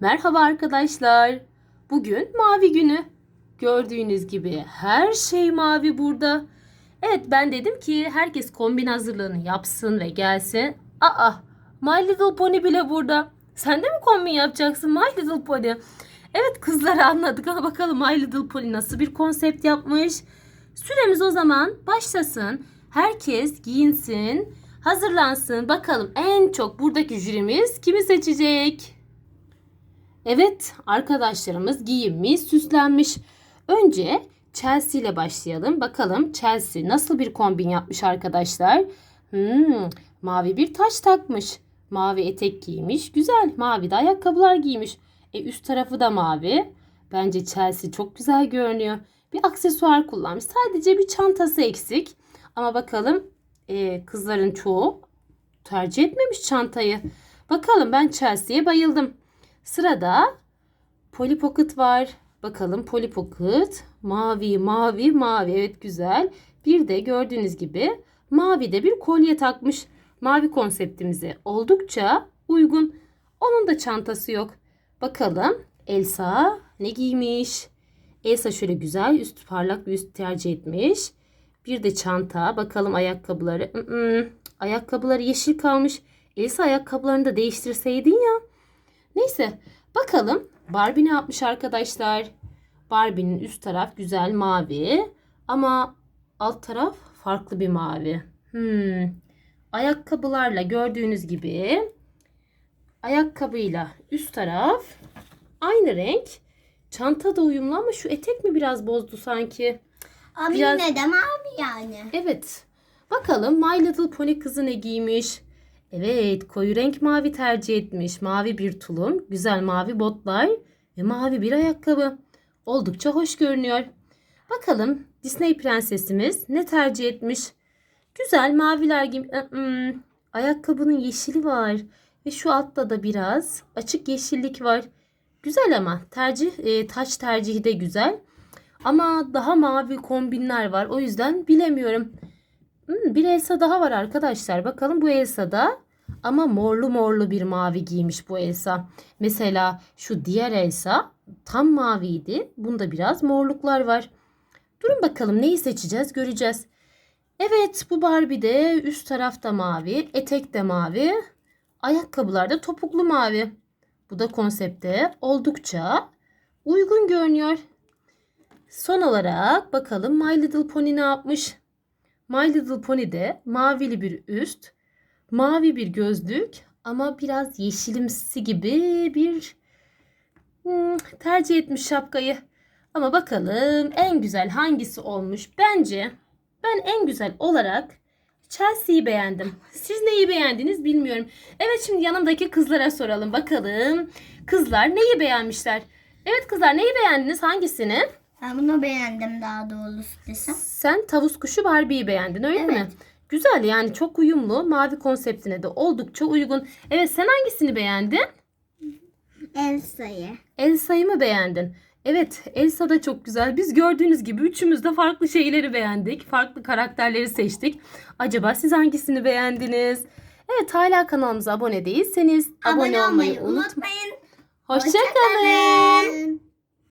Merhaba arkadaşlar. Bugün mavi günü. Gördüğünüz gibi her şey mavi burada. Evet ben dedim ki herkes kombin hazırlığını yapsın ve gelsin. Aa My Little Pony bile burada. Sen de mi kombin yapacaksın My Little Pony? Evet kızları anladık ama bakalım My Little Pony nasıl bir konsept yapmış. Süremiz o zaman başlasın. Herkes giyinsin, hazırlansın. Bakalım en çok buradaki jürimiz kimi seçecek? Evet, arkadaşlarımız giyinmiş, süslenmiş. Önce Chelsea ile başlayalım. Bakalım Chelsea nasıl bir kombin yapmış arkadaşlar? Hmm, mavi bir taç takmış. Mavi etek giymiş. Güzel. Mavi de ayakkabılar giymiş. E, üst tarafı da mavi. Bence Chelsea çok güzel görünüyor. Bir aksesuar kullanmış. Sadece bir çantası eksik. Ama bakalım e, kızların çoğu tercih etmemiş çantayı. Bakalım ben Chelsea'ye bayıldım. Sırada Polly Pocket var. Bakalım Polly Pocket mavi mavi mavi evet güzel. Bir de gördüğünüz gibi mavi de bir kolye takmış. Mavi konseptimize oldukça uygun. Onun da çantası yok. Bakalım Elsa ne giymiş? Elsa şöyle güzel üst parlak bir üst tercih etmiş. Bir de çanta. Bakalım ayakkabıları. Mm-mm. Ayakkabıları yeşil kalmış. Elsa ayakkabılarını da değiştirseydin ya. Neyse bakalım Barbie ne yapmış arkadaşlar? Barbie'nin üst taraf güzel mavi ama alt taraf farklı bir mavi. Hmm. Ayakkabılarla gördüğünüz gibi ayakkabıyla üst taraf aynı renk. Çanta da uyumlu ama şu etek mi biraz bozdu sanki? Ama Biraz- yine de mavi yani. Evet. Bakalım My Little Pony kızı ne giymiş? Evet, koyu renk mavi tercih etmiş. Mavi bir tulum, güzel mavi botlar ve mavi bir ayakkabı. Oldukça hoş görünüyor. Bakalım Disney prensesimiz ne tercih etmiş? Güzel maviler gibi. Ayakkabının yeşili var ve şu altta da biraz açık yeşillik var. Güzel ama tercih e, taç tercihi de güzel. Ama daha mavi kombinler var. O yüzden bilemiyorum. Hmm, bir Elsa daha var arkadaşlar. Bakalım bu Elsa da ama morlu morlu bir mavi giymiş bu Elsa. Mesela şu diğer Elsa tam maviydi. Bunda biraz morluklar var. Durun bakalım neyi seçeceğiz göreceğiz. Evet bu Barbie de üst tarafta mavi, etek de mavi, ayakkabılar da topuklu mavi. Bu da konsepte oldukça uygun görünüyor. Son olarak bakalım My Little Pony ne yapmış? My Little Pony'de mavili bir üst, mavi bir gözlük ama biraz yeşilimsi gibi bir hmm, tercih etmiş şapkayı. Ama bakalım en güzel hangisi olmuş? Bence ben en güzel olarak Chelsea'yi beğendim. Siz neyi beğendiniz bilmiyorum. Evet şimdi yanımdaki kızlara soralım bakalım. Kızlar neyi beğenmişler? Evet kızlar neyi beğendiniz? Hangisini? Ben bunu beğendim daha doğrusu desem. Sen tavus kuşu Barbie'yi beğendin öyle mi? Evet. Güzel yani çok uyumlu. Mavi konseptine de oldukça uygun. Evet sen hangisini beğendin? Elsa'yı. Elsa'yı mı beğendin? Evet Elsa da çok güzel. Biz gördüğünüz gibi üçümüz de farklı şeyleri beğendik. Farklı karakterleri seçtik. Acaba siz hangisini beğendiniz? Evet hala kanalımıza abone değilseniz abone, olmayı unutmayın. unutmayın. Hoşçakalın. Hoşçakalın.